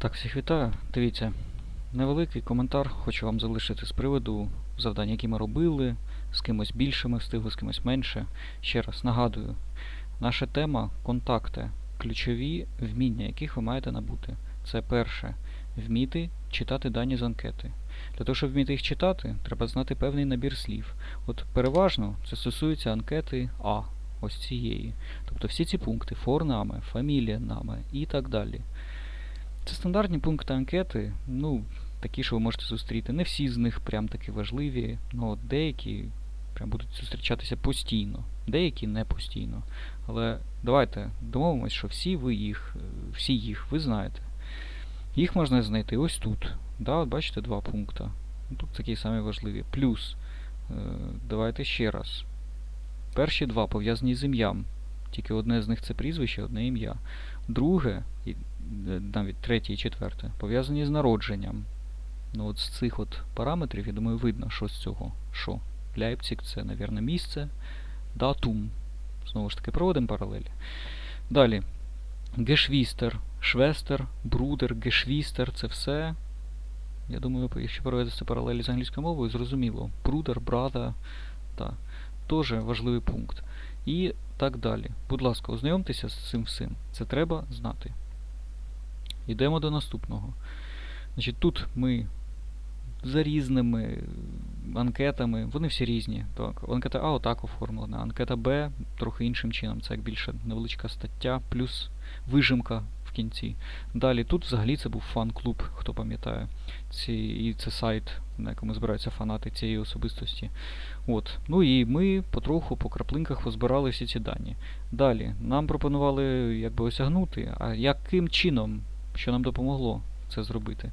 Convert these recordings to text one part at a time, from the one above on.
Так, всіх вітаю. Дивіться, невеликий коментар хочу вам залишити з приводу завдань, які ми робили, з кимось більше ми встигли, з кимось менше. Ще раз нагадую, наша тема контакти, ключові вміння, яких ви маєте набути. Це перше вміти читати дані з анкети. Для того, щоб вміти їх читати, треба знати певний набір слів. От переважно це стосується анкети А, ось цієї. Тобто всі ці пункти форнами, фамілія нами і так далі. Це стандартні пункти анкети, ну, такі, що ви можете зустріти. Не всі з них прям таки важливі, але деякі прям будуть зустрічатися постійно, деякі не постійно. Але давайте домовимось, що всі ви їх, е, всі їх ви знаєте. Їх можна знайти ось тут. Да, от бачите два пункти. Ну, Тут такі самі важливі. Плюс, е, давайте ще раз. Перші два пов'язані з ім'ям. Тільки одне з них це прізвище, одне ім'я. Друге, навіть третє і четверте, пов'язані з народженням. Ну от з цих от параметрів, я думаю, видно, що з цього. Що? Ляйпциг це, навірно, місце. Датум. Знову ж таки, проводимо паралелі. Далі. Гешвістер, швестер, брудер, гешвістер це все. Я думаю, якщо провести паралелі з англійською мовою, зрозуміло. Брудер, брата, та, теж важливий пункт. І так далі. Будь ласка, ознайомтеся з цим всім. Це треба знати. Йдемо до наступного. Значить, тут ми за різними анкетами, вони всі різні. Так, анкета А отак оформлена, анкета Б трохи іншим чином, це як більше невеличка стаття, плюс вижимка в кінці. Далі тут взагалі це був фан-клуб, хто пам'ятає. І це сайт, на якому збираються фанати цієї особистості. От. Ну і ми потроху по краплинках позбирали всі ці дані. Далі, нам пропонували якби осягнути, а яким чином, що нам допомогло це зробити?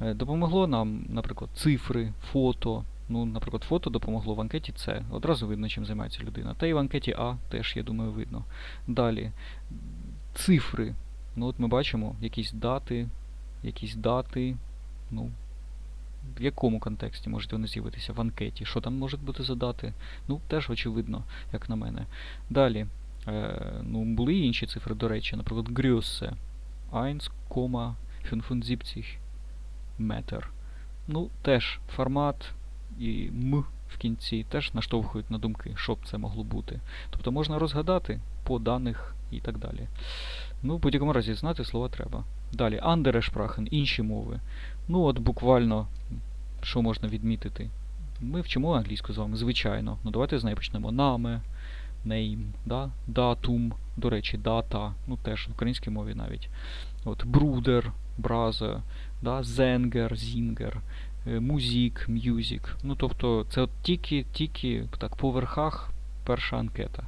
Е, Допомогло нам, наприклад, цифри, фото. Ну, наприклад, фото допомогло в анкеті С. Одразу видно, чим займається людина. Та й в анкеті А теж, я думаю, видно. Далі. Цифри. Ну, от ми бачимо якісь дати, якісь дати. Ну, в якому контексті можуть вони з'явитися в анкеті? Що там можуть бути за дати? Ну, теж очевидно, як на мене. Далі. Е, ну, були інші цифри, до речі, наприклад, Größe. 1,75 метр. Ну, теж формат і М в кінці теж наштовхують на думки, що б це могло бути. Тобто можна розгадати по даних і так далі. Ну, в будь-якому разі знати слова треба. Далі, Sprachen, інші мови. Ну, от буквально, що можна відмітити? Ми вчимо англійську з вами, звичайно. Ну, давайте з неї почнемо. Name, name, да? datum, до речі, дата, ну теж в українській мові навіть. От, брудер, браза, да? зенгер, зінгер, е, музік, мюзік. Ну, тобто, це от тільки, тільки так, по верхах перша анкета.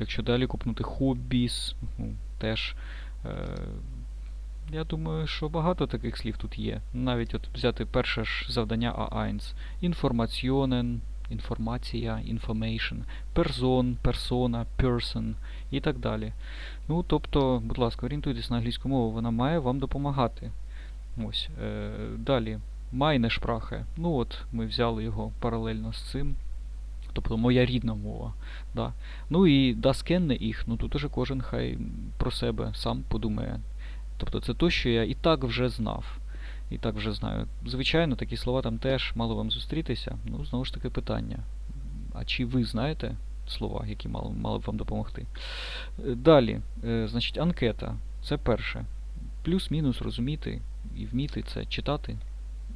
Якщо далі купнути хоббіс, ну, теж. Е, я думаю, що багато таких слів тут є. Навіть от взяти перше ж завдання А1. Інформаціонен, інформація, information, персон, персона, person і так далі. Ну, тобто, будь ласка, орієнтуйтесь на англійську мову, вона має вам допомагати. Ось. Е, далі. Майне шпрахе. Ну от, ми взяли його паралельно з цим. Тобто моя рідна мова. Да. Ну і kenne ich, ну тут уже кожен хай про себе сам подумає. Тобто це то, що я і так вже знав. І так вже знаю. Звичайно, такі слова там теж мало вам зустрітися. Ну, знову ж таки, питання. А чи ви знаєте слова, які мали, мали б вам допомогти? Е, Далі, е, значить, анкета. Це перше. Плюс-мінус розуміти і вміти це читати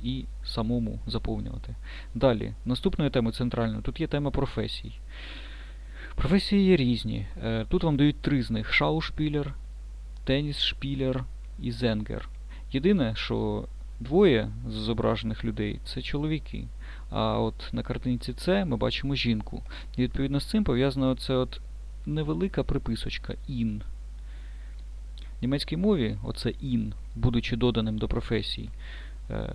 і самому заповнювати. Далі, наступною темою центральною, тут є тема професій. Професії є різні. Е, Тут вам дають три з них: шаушпілер, теніс-шпілер і зенгер. Єдине, що двоє з зображених людей це чоловіки. А от на картинці С ми бачимо жінку. І відповідно з цим пов'язана оце от невелика приписочка ін. В німецькій мові оце ін, будучи доданим до професій, е,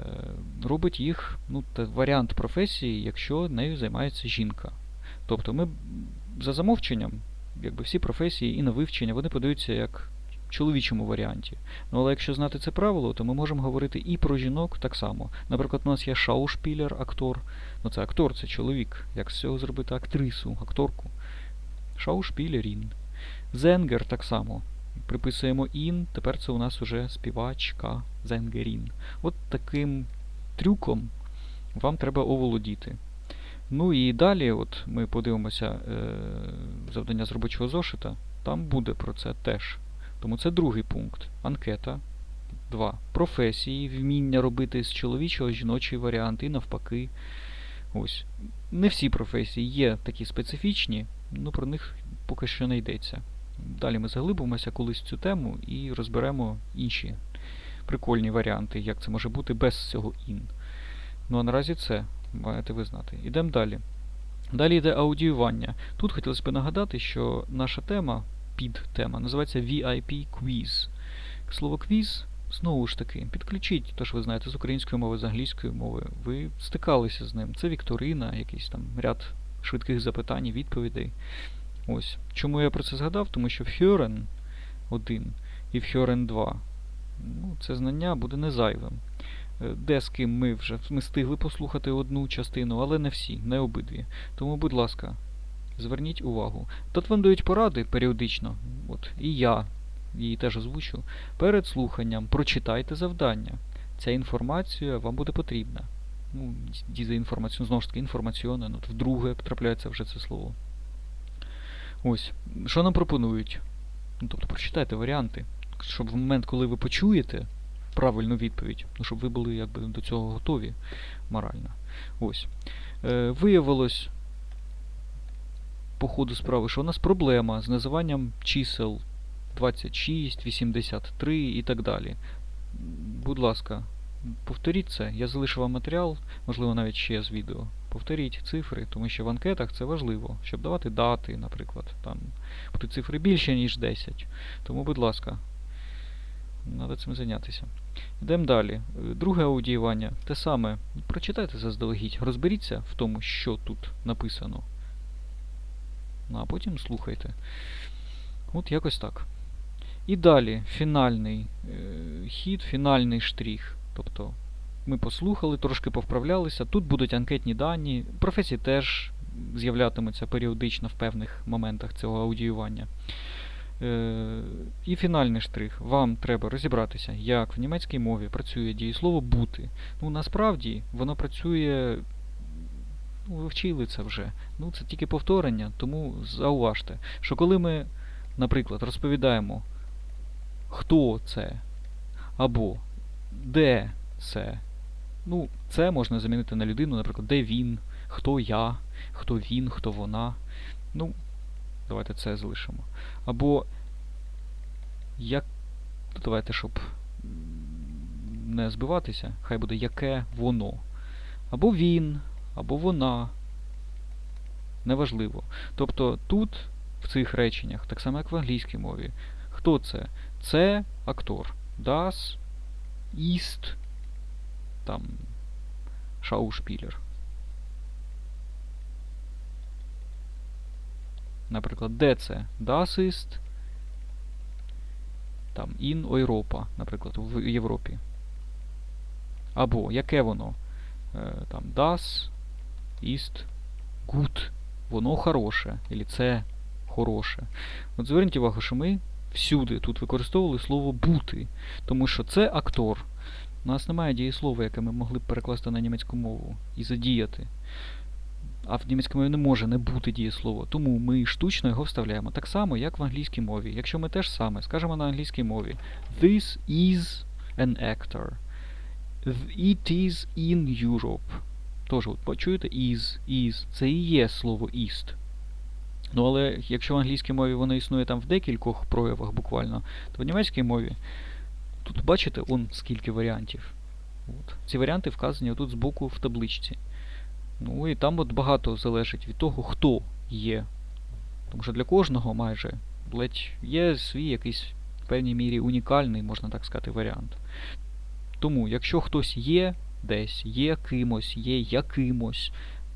робить їх ну, варіант професії, якщо нею займається жінка. Тобто ми за замовченням, якби всі професії і на вивчення, вони подаються як чоловічому варіанті. Ну, але якщо знати це правило, то ми можемо говорити і про жінок так само. Наприклад, у нас є шаушпілер, актор. Ну це актор, це чоловік. Як з цього зробити актрису, акторку? Шаушпілерін. Зенгер так само. приписуємо ін, тепер це у нас уже співачка Зенгерін. От таким трюком вам треба оволодіти. Ну і далі, от ми подивимося е, завдання з робочого зошита, там буде про це теж. Тому це другий пункт. Анкета. 2. Професії, вміння робити з чоловічого жіночий варіант і навпаки. Ось. Не всі професії є такі специфічні, ну про них поки що не йдеться. Далі ми заглибимося колись в цю тему і розберемо інші прикольні варіанти, як це може бути без цього ін. Ну а наразі це маєте ви знати. Ідемо далі. Далі йде аудіювання. Тут хотілося б нагадати, що наша тема, підтема, називається VIP Quiz. Слово квіз, знову ж таки, підключіть те, що ви знаєте з української мови, з англійської мови. Ви стикалися з ним. Це вікторина, якийсь там ряд швидких запитань, і відповідей. Ось. Чому я про це згадав? Тому що Фьорен 1 і Фьорен 2. Ну, це знання буде не зайвим. Е, Де з ким ми вже ми встигли послухати одну частину, але не всі, не обидві. Тому, будь ласка, зверніть увагу. Тут вам дають поради періодично, от, і я її теж озвучу. Перед слуханням прочитайте завдання. Ця інформація вам буде потрібна. Ну, дізаінформацію, знову ж таки, інформаційне, от вдруге трапляється вже це слово. Ось. Що нам пропонують? Ну, тобто прочитайте варіанти, щоб в момент, коли ви почуєте правильну відповідь, ну, щоб ви були якби до цього готові морально. Ось. Е, виявилось по ходу справи, що у нас проблема з називанням чисел 26, 83 і так далі. Будь ласка, повторіть це. Я залишу вам матеріал, можливо, навіть ще з відео. Повторіть цифри, тому що в анкетах це важливо, щоб давати дати, наприклад. Там будуть цифри більше, ніж 10. Тому, будь ласка, треба цим зайнятися. Йдемо далі. Друге аудіювання. Те саме. Прочитайте заздалегідь, розберіться в тому, що тут написано. Ну, а потім слухайте. От якось так. І далі фінальний е, хід, фінальний штрих. Тобто ми послухали, трошки повправлялися. Тут будуть анкетні дані. Професії теж з'являтимуться періодично в певних моментах цього аудіювання. Е, і фінальний штрих. Вам треба розібратися, як в німецькій мові працює дієслово бути. Ну, насправді воно працює. Ну, ви вчили це вже. Ну, це тільки повторення, тому зауважте, що коли ми, наприклад, розповідаємо, хто це, або де це, ну, це можна замінити на людину, наприклад, де він, хто я, хто він, хто вона. Ну, давайте це залишимо. Або як. Ну, давайте, щоб не збиватися, хай буде яке воно. Або він, або вона. Неважливо. Тобто тут, в цих реченнях, так само як в англійській мові, хто це? Це актор. Das ist там Schauspieler. Наприклад, де це? Das ist там in Europa, наприклад, в Європі. Або яке воно? Е, там Das ist gut. Воно хороше. Або це хороше. От зверніть увагу, що ми всюди тут використовували слово бути, тому що це актор. У нас немає дієслова, яке ми могли б перекласти на німецьку мову і задіяти. А в німецькій мові не може не бути дієслово, тому ми штучно його вставляємо. Так само, як в англійській мові. Якщо ми теж саме скажемо на англійській мові This is an actor. It is in Europe. Тож, от почуєте is, is. Це і є слово ist. Ну, але якщо в англійській мові воно існує там в декількох проявах буквально, то в німецькій мові тут бачите он скільки варіантів. От. Ці варіанти вказані отут збоку в табличці. Ну і там от багато залежить від того, хто є. Тому що для кожного майже ледь є свій якийсь в певній мірі унікальний, можна так сказати, варіант. Тому, якщо хтось є десь, є кимось, є якимось,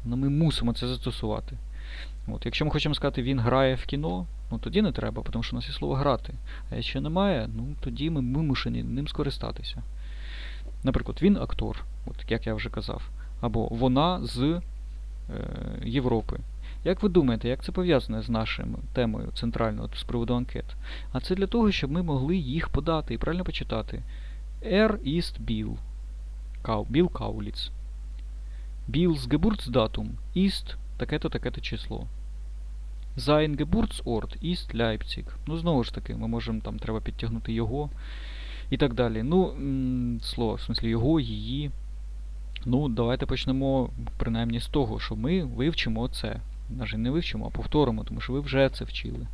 ну ми мусимо це застосувати. От, Якщо ми хочемо сказати, він грає в кіно, ну тоді не треба, тому що у нас є слово грати. А якщо немає, ну тоді ми вимушені ним скористатися. Наприклад, він актор, от як я вже казав, або вона з е, Європи. Як ви думаєте, як це пов'язане з нашою темою центральною з приводу анкет? А це для того, щоб ми могли їх подати і правильно почитати. Er ist Bill. Кау, Bill Kaulitz. Bill's Geburtsdatum ist таке-то таке-то число. Sein Geburtsort ist Leipzig. Ну, знову ж таки, ми можемо там треба підтягнути його і так далі. Ну, слово, в смислі його, її. Ну, давайте почнемо принаймні з того, що ми вивчимо це. Навіть не вивчимо, а повторимо, тому що ви вже це вчили.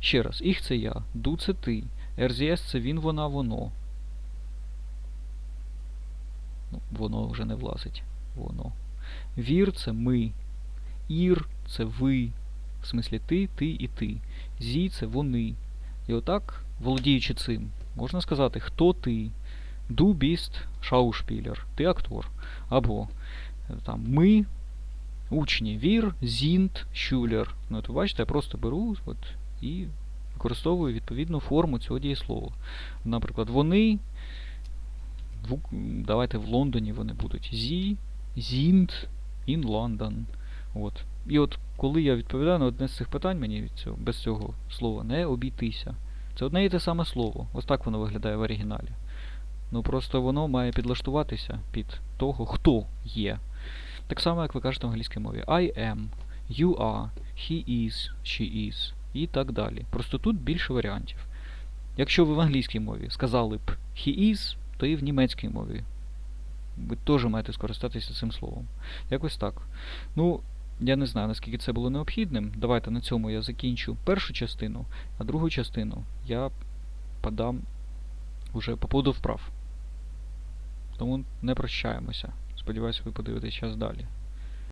Ще раз, їх це я, ду це ти, РЗС це він, вона, воно. Ну, воно вже не влазить. Воно. Вір це ми. Ір це ви. В смислі ти, ти і ти. Зі це вони. І отак, володіючи цим, можна сказати, хто ти. Du bist Schauspieler. Ти актор. Або е, там ми, учні, вір, зінт, шюлер. Ну, от ви бачите, я просто беру от, і використовую відповідну форму цього дієслова. Наприклад, вони. В, давайте в Лондоні вони будуть. Зі, зінт, in London. От. І от коли я відповідаю на одне з цих питань, мені від цього, без цього слова не обійтися. Це одне і те саме слово. Ось так воно виглядає в оригіналі. Ну просто воно має підлаштуватися під того, хто є. Так само, як ви кажете в англійській мові. I am, you are, he is, she is і так далі. Просто тут більше варіантів. Якщо ви в англійській мові сказали б he is, то і в німецькій мові ви теж маєте скористатися цим словом. Якось так. Ну, я не знаю, наскільки це було необхідним. Давайте на цьому я закінчу першу частину, а другу частину я подам уже по поводу вправ. Тому не прощаємося. Сподіваюся, ви подивитесь час далі.